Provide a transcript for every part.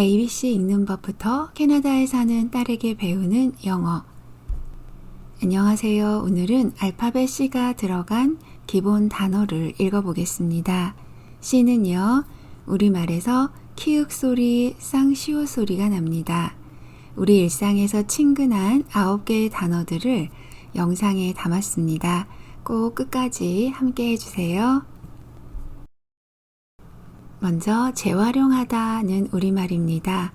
ABC 읽는 법부터 캐나다에 사는 딸에게 배우는 영어. 안녕하세요. 오늘은 알파벳 C가 들어간 기본 단어를 읽어보겠습니다. C는요, 우리말에서 키읔 소리, 쌍시오 소리가 납니다. 우리 일상에서 친근한 아홉 개의 단어들을 영상에 담았습니다. 꼭 끝까지 함께 해주세요. 먼저 재활용하다는 우리말입니다.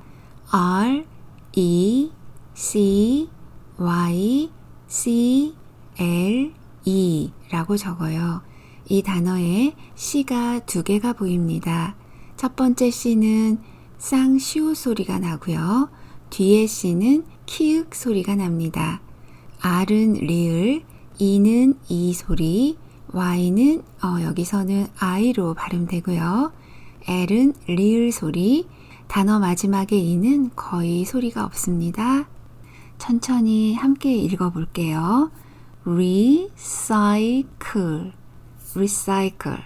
R, E, C, Y, C, L, E 라고 적어요. 이 단어에 C가 두 개가 보입니다. 첫 번째 C는 쌍시오 소리가 나고요. 뒤에 C는 키읔 소리가 납니다. R은 리을, E는 이 소리, Y는 어, 여기서는 I로 발음되고요. L은 리을 소리, 단어 마지막에 E는 거의 소리가 없습니다. 천천히 함께 읽어볼게요. recycle, recycle.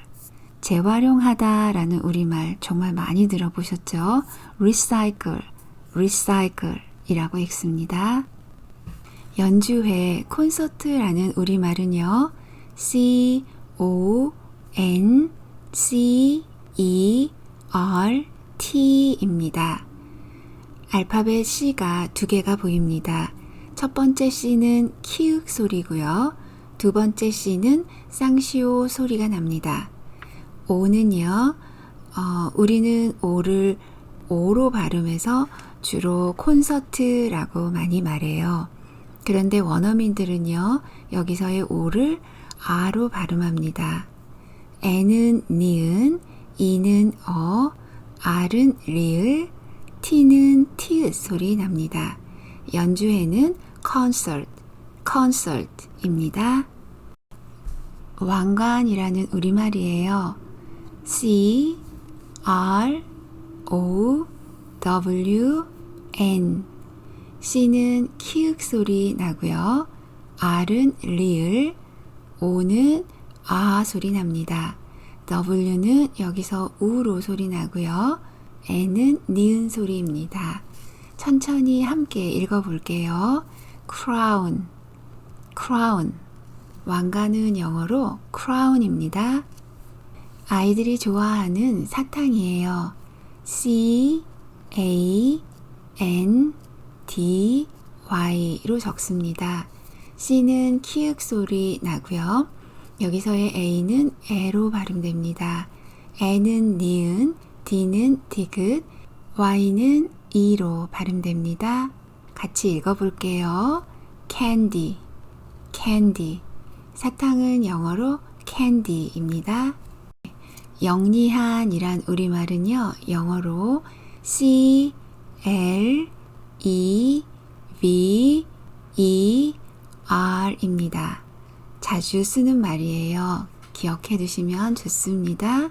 재활용하다 라는 우리말 정말 많이 들어보셨죠? recycle, recycle 이라고 읽습니다. 연주회, 콘서트라는 우리말은요, C, O, N, C, E, R, T입니다. 알파벳 C가 두 개가 보입니다. 첫 번째 C는 키읔 소리고요. 두 번째 C는 쌍시오 소리가 납니다. O는요, 어, 우리는 O를 O로 발음해서 주로 콘서트라고 많이 말해요. 그런데 원어민들은요, 여기서의 O를 R로 발음합니다. N은 니은, E는 어, R은 리을, T는 티읕 소리 납니다. 연주회는 concert, concert입니다. 왕관이라는 우리말이에요. C, R, O, W, N. C는 키읔 소리 나고요. R은 리을, O는 아 소리 납니다. W는 여기서 우로 소리 나고요. N은 니은 소리입니다. 천천히 함께 읽어볼게요. crown, crown. 왕관은 영어로 crown입니다. 아이들이 좋아하는 사탕이에요. C, A, N, D, Y로 적습니다. C는 키읔 소리 나고요. 여기서의 A는 에로 발음됩니다. N은 니은, D는 디귿, Y는 E로 발음됩니다. 같이 읽어볼게요. candy, candy. 사탕은 영어로 candy입니다. 영리한이란 우리말은요, 영어로 C, L, E, V, E, R입니다. 자주 쓰는 말이에요. 기억해 두시면 좋습니다.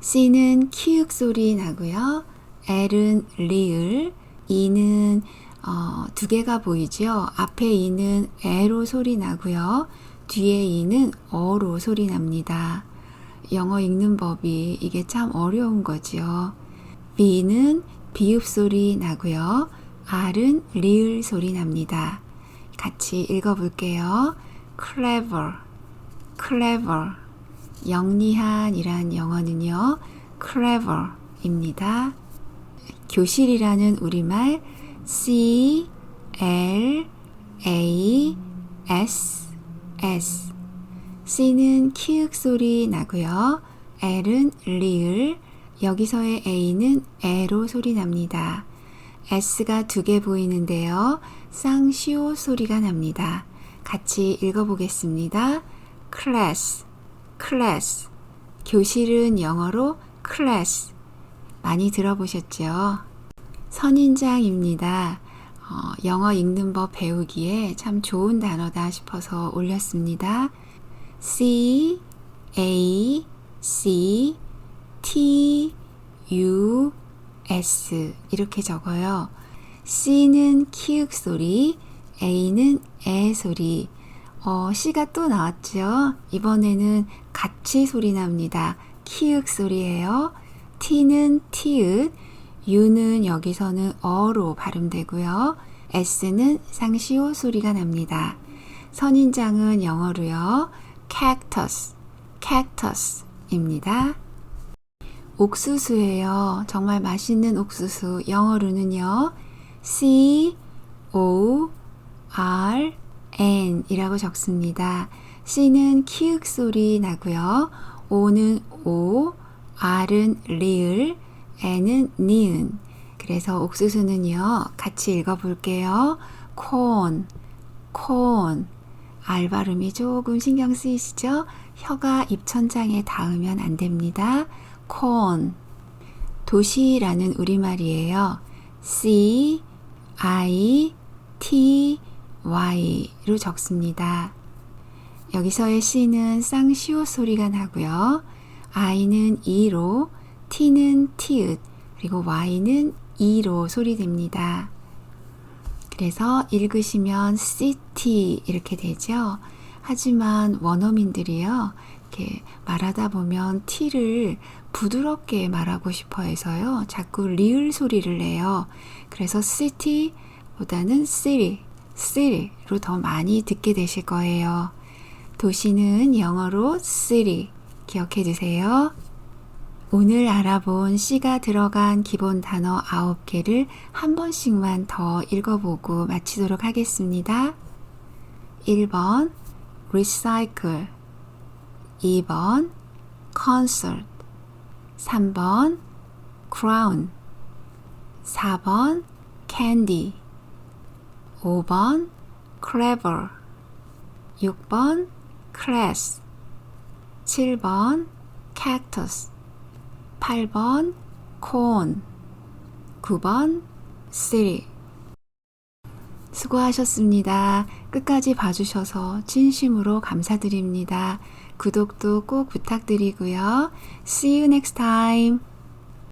C는 키읔 소리 나고요. L은 리을, E는 어, 두 개가 보이죠. 앞에 E는 에로 소리 나고요. 뒤에 E는 어로 소리 납니다. 영어 읽는 법이 이게 참 어려운 거죠. B는 비읍 소리 나고요. R은 리을 소리 납니다. 같이 읽어볼게요. Clever, clever. 영리한이란 영어는요, clever입니다. 교실이라는 우리말 C, L, A, S, S. C는 키읔 소리 나고요. L은 리을, 여기서의 A는 에로 소리 납니다. S가 두 개 보이는데요. 쌍시오 소리가 납니다. 같이 읽어보겠습니다. class, class. 교실은 영어로 class. 많이 들어보셨죠? 선인장입니다. 어, 영어 읽는 법 배우기에 참 좋은 단어다 싶어서 올렸습니다. C, A, C, T, U, S 이렇게 적어요. C는 키읔 소리, A는 에 소리. 어, C가 또 나왔죠? 이번에는 같이 소리 납니다. 키읔 소리예요. T는 티읕, U는 여기서는 어로 발음되고요. S는 상시오 소리가 납니다. 선인장은 영어로요. cactus, cactus입니다. 옥수수예요. 정말 맛있는 옥수수. 영어로는요. C O R N 이라고 적습니다. C는 키읔 소리 나고요. O는 O, R은 리을, N은 니은. 그래서 옥수수는요. 같이 읽어볼게요. corn, corn. 알 발음이 조금 신경 쓰이시죠? 혀가 입천장에 닿으면 안 됩니다. corn. 도시라는 우리말이에요. C, I, T, Y로 적습니다. 여기서의 C는 쌍시오 소리가 나고요. I는 E로, T는 T읒, 그리고 Y는 E로 소리됩니다. 그래서 읽으시면 city 이렇게 되죠. 하지만 원어민들이요. 이렇게 말하다 보면 t를 부드럽게 말하고 싶어 해서요. 자꾸 리을 소리를 내요. 그래서 city 보다는 city, city로 더 많이 듣게 되실 거예요. 도시는 영어로 city 기억해 두세요. 오늘 알아본 C가 들어간 기본 단어 9개를 한 번씩만 더 읽어보고 마치도록 하겠습니다. 1번 recycle 2번 concert 3번 crown 4번 candy 5번 clever 6번 class 7번 cactus 8번 corn 9번 city 수고하셨습니다. 끝까지 봐주셔서 진심으로 감사드립니다. 구독도 꼭 부탁드리고요. See you next time.